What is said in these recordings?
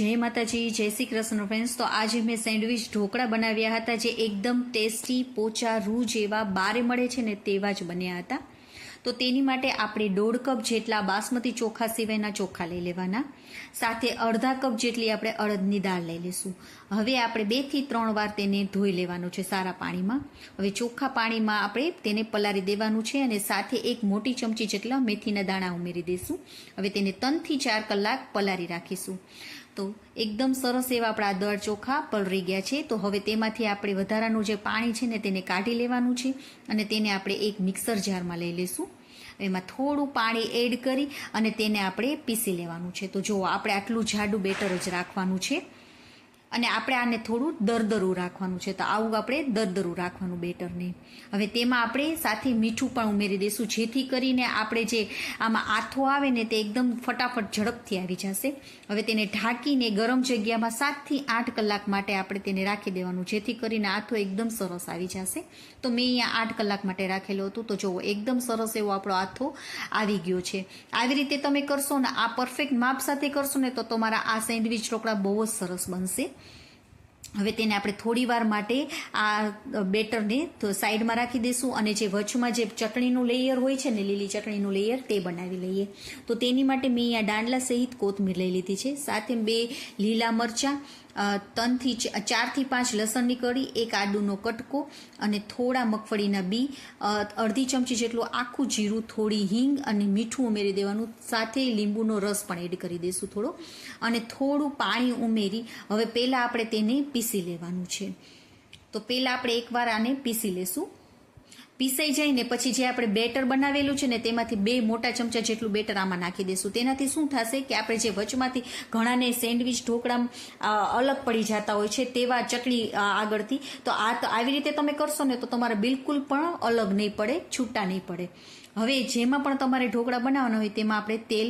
જય માતાજી, જય શ્રી કૃષ્ણ ફ્રેન્ડ્સ તો આજે મેં સેન્ડવિચ ઢોકળા બનાવ્યા હતા જે એકદમ ટેસ્ટી પોચા રૂ જેવા બારે મળે છે ને તેવા જ બન્યા હતા. તો તેની માટે આપણે દોઢ કપ જેટલા બાસમતી ચોખા સિવાયના ચોખા લઈ લેવાના. સાથે અડધા કપ જેટલી આપણે અડદની દાળ લઈ લઈશું હવે આપણે બેથી ત્રણ વાર તેને ધોઈ લેવાનું છે સારા પાણીમાં. હવે ચોખ્ખા પાણીમાં આપણે તેને પલાળી દેવાનું છે અને સાથે એક મોટી ચમચી જેટલા મેથીના દાણા ઉમેરી દઈશું હવે તેને ત્રણથી ચાર કલાક પલાળી રાખીશું. તો એકદમ સરસ એવા આપણા દળ ચોખા પલળી ગયા છે. તો હવે તેમાંથી આપણે વધારાનું જે પાણી છે ને તેને કાઢી લેવાનું છે અને તેને આપણે એક મિક્સર જારમાં લઈ લઈશું એમાં થોડું પાણી એડ કરી અને તેને આપણે પીસી લેવાનું છે. તો જો આપણે આટલું જાડું બેટર જ રાખવાનું છે. અને આપણે આને થોડું દરદરું રાખવાનું છે. તો આવું આપણે દરદરું રાખવાનું બેટર નહીં હવે તેમાં આપણે સાથે મીઠું પણ ઉમેરી દઈશું. જેથી કરીને આપણે જે આમાં આથો આવે ને તે એકદમ ફટાફટ ઝડપથી આવી જશે. હવે તેને ઢાંકીને ગરમ જગ્યામાં સાતથી આઠ કલાક માટે આપણે તેને રાખી દેવાનું. જેથી કરીને આથો એકદમ સરસ આવી જશે. તો મેં અહીંયા આઠ કલાક માટે રાખેલું હતું. તો જુઓ, એકદમ સરસ એવો આપણો આથો આવી ગયો છે. આવી રીતે તમે કરશો ને, આ પરફેક્ટ માપ સાથે કરશો ને, તો તમારા આ સેન્ડવિચ ઢોકળા બહુ જ સરસ બનશે. હવે તેને આપણે થોડી વાર માટે આ બેટરને સાઈડમાં રાખી દઈશું અને જે વચમાં જે ચટણીનું લેયર હોય છે ને લીલી ચટણીનું લેયર તે બનાવી લઈએ. તો તેની માટે મેં અહીંયા દાંડલા સહિત કોથમીર લઈ લીધી છે. સાથે બે લીલા મરચાં ત્રણથી ચારથી પાંચ લસણની કળી એક આદુનો કટકો અને થોડા મગફળીના બી. અડધી ચમચી જેટલું આખું જીરું, થોડી હિંગ અને મીઠું ઉમેરી દેવાનું. સાથે લીંબુનો રસ પણ એડ કરી દઈશું થોડો. અને થોડું પાણી ઉમેરી, હવે પહેલાં આપણે તેને પીસી લેવાનું છે. તો પહેલાં આપણે એકવાર આને પીસી લેશું. પીસાઈ જાય ને પછી જે આપણે બેટર બનાવેલું છે ને તેમાંથી બે મોટા ચમચા જેટલું બેટર આમાં નાખી દઈશું તેનાથી શું થશે કે આપણે જે વચમાંથી ઘણાને સેન્ડવિચ ઢોકળા અલગ પડી જતા હોય છે તેવા ચટણી આગળથી, તો આ આવી રીતે તમે કરશો ને તો તમારે બિલકુલ પણ અલગ નહીં પડે, છૂટા નહીં પડે. હવે જેમાં પણ તમારે ઢોકળા બનાવવાના હોય તેમાં આપણે તેલ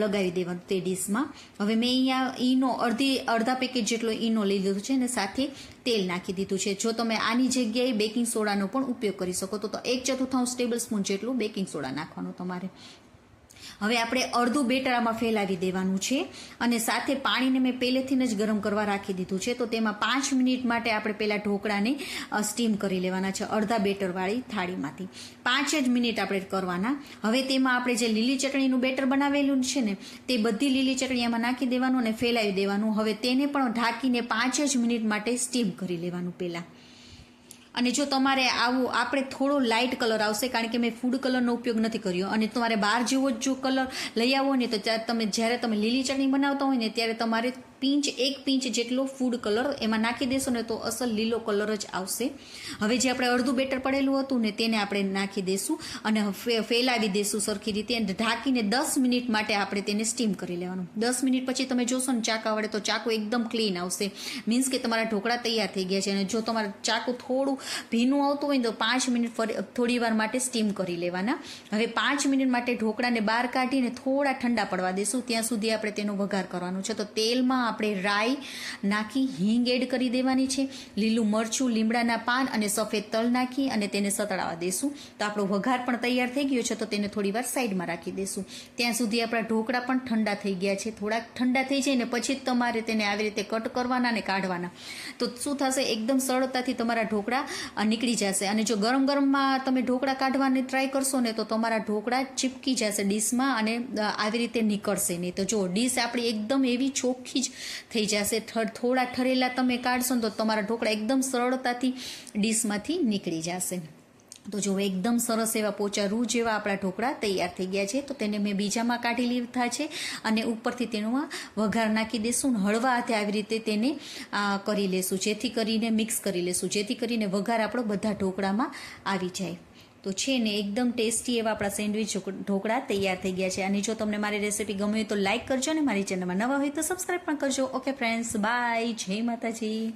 લગાવી દેવાનું તે ડીશમાં. હવે મેં અહીંયા ઈનો અડધી, અડધા પેકેટ જેટલો ઈનો લઈ લીધો છે અને સાથે તેલ નાખી દીધું છે. જો તમે આની જગ્યાએ બેકિંગ સોડાનો પણ ઉપયોગ કરી શકો તો એક ચતુર્થાંશ ટેબલ સ્પૂન જેટલું બેકિંગ સોડા નાખવાનું તમારે. હવે આપણે અડધું બેટર આમાં ફેલાવી દેવાનું છે અને સાથે પાણીને મેં પહેલેથી જ ગરમ કરવા રાખી દીધું છે. તો તેમાં પાંચ મિનિટ માટે આપણે પહેલાં ઢોકળાને સ્ટીમ કરી લેવાના છે અડધા બેટરવાળી થાળીમાંથી. પાંચ જ મિનિટ આપણે કરવાના. હવે તેમાં આપણે જે લીલી ચટણીનું બેટર બનાવેલું છે ને, તે બધી લીલી ચટણી એમાં નાખી દેવાનું અને ફેલાવી દેવાનું. હવે તેને પણ ઢાંકીને પાંચ જ મિનિટ માટે સ્ટીમ કરી લેવાનું પહેલાં. અને જો તમારે આવું આપણે થોડો લાઇટ કલર આવશે, કારણ કે મેં ફૂડ કલરનો ઉપયોગ નથી કર્યો. અને તમારે બહાર જેવો જ જો કલર લઈ આવો ને, તો તમે જ્યારે તમે લીલી ચટણી બનાવતા હોય ને, ત્યારે તમારે પિંચ, એક પિંચ જેટલો ફૂડ કલર એમાં નાખી દેશો ને તો અસલ લીલો કલર જ આવશે. હવે જે આપણે અડધું બેટર પડેલું હતું ને તેને આપણે નાખી દઈશું અને ફેલાવી દઈશું સરખી રીતે ઢાંકીને દસ મિનિટ માટે આપણે તેને સ્ટીમ કરી લેવાનું. દસ મિનિટ પછી તમે જોશો ને ચાકા વડે તો ચાકુ એકદમ ક્લીન આવશે. મીન્સ કે તમારા ઢોકળા તૈયાર થઈ ગયા છે અને જો તમારે ચાકુ થોડું ભીનું આવતું હોય તો પાંચ મિનિટ થોડી વાર માટે સ્ટીમ કરી લેવાના. હવે પાંચ મિનિટ માટે ઢોકળાને બહાર કાઢીને થોડા ઠંડા પડવા દઈશું ત્યાં સુધી આપણે તેનો વઘાર કરવાનો છે. તો તેલમાં આપણે રાઈ નાખી, હિંગ એડ કરી દેવાની છે. લીલું મરચું, લીમડાના પાન અને સફેદ તલ નાખી અને તેને સતળાવા દઈશું તો આપણો વઘાર પણ તૈયાર થઈ ગયો છે, તો તેને થોડી વાર સાઈડમાં રાખી દઈશું ત્યાં સુધી આપણા ઢોકળા પણ ઠંડા થઈ ગયા છે. થોડાક ઠંડા થઈ જાય ને પછી જ તમારે તેને આવી રીતે કટ કરવાના અને કાઢવાના. તો શું થશે? એકદમ સરળતાથી તમારા ઢોકળા નીકળી જશે. અને જો ગરમ ગરમમાં તમે ઢોકળા કાઢવાની ટ્રાય કરશો ને, તો તમારા ઢોકળા ચીપકી જશે ડીશમાં અને આવી રીતે નીકળશે નહીં. તો જો ડીશ આપણી એકદમ એવી ચોખ્ખી જ થઈ જશે. થોડા ઠરેલા તમે કાઢશો ને તો તમારા ઢોકળા એકદમ સરળતાથી ડીશમાંથી નીકળી જશે. તો જો એકદમ સરસ એવા પોચા રૂ જેવા આપણા ઢોકળા તૈયાર થઈ ગયા છે, તો તેને મેં બીજામાં કાઢી લીધા છે અને ઉપરથી તેનો વઘાર નાખી દેશું હળવા હાથે આવી રીતે તેને કરી લેશું. જેથી કરીને મિક્સ કરી લેશું. જેથી કરીને વઘાર આપણો બધા ઢોકળામાં આવી જાય. તો છે ને એકદમ ટેસ્ટી એવા આપણા સેન્ડવિચ ઢોકળા તૈયાર થઈ ગયા છે. અને જો તમને મારી રેસીપી ગમે હોય તો લાઇક કરજો ને મારી ચેનલમાં નવા હોય તો સબસ્ક્રાઈબ પણ કરજો. ઓકે ફ્રેન્ડ્સ બાય જય માતાજી.